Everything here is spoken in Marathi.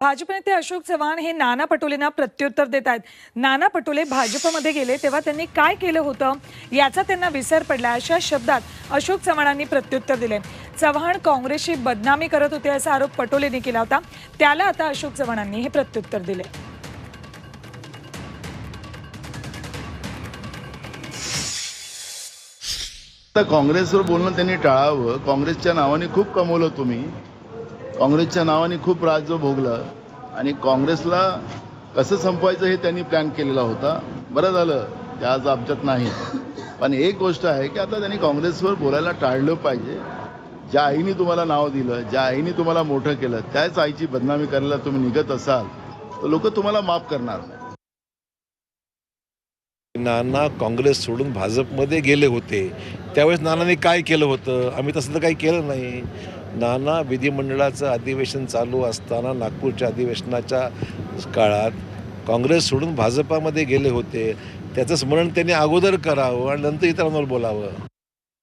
भाजप नेते अशोक चव्हाण हे नाना पटोलेंना प्रत्युत्तर देत आहेत. नाना पटोले भाजपमध्ये गेले तेव्हा त्यांनी काय केलं होतं याचा त्यांना विसर पडला अशा शब्दात अशोक चव्हाणांनी प्रत्युत्तर दिले. चव्हाण काँग्रेसची बदनामी करत होते असा आरोप पटोलेंनी केला होता. त्याला आता अशोक चव्हाणांनी हे प्रत्युत्तर दिले. काँग्रेसवर बोलणं त्यांनी टाळावं. काँग्रेसच्या नावाने खूप कमवलं तुम्ही. काँग्रेसच्या नावाने खूप राज्य भोगलं आणि काँग्रेसला कसं संपवायचं हे त्यांनी प्लॅन केलेला होता. बरं झालं ते आज आमच्यात नाही पण एक गोष्ट आहे की आता त्यांनी काँग्रेसवर बोलायला टाळलं पाहिजे. ज्या आईने तुम्हाला नाव दिलं ज्या आईने तुम्हाला मोठं केलं त्याच आईची बदनामी करायला तुम्ही निघत असाल तर लोक तुम्हाला माफ करणार. नाही नाना काँग्रेस सोडून भाजपमध्ये गेले होते. त्यावेळेस नानाने काय केलं होतं? आम्ही तसं तर काही केलं नाही. नाना विधिमंडळाचं अधिवेशन चालू असताना नागपूरच्या अधिवेशनाच्या काळात काँग्रेस सोडून भाजपामध्ये गेले होते. त्याचं स्मरण त्यांनी अगोदर करावं आणि नंतर इतरांवर बोलावं.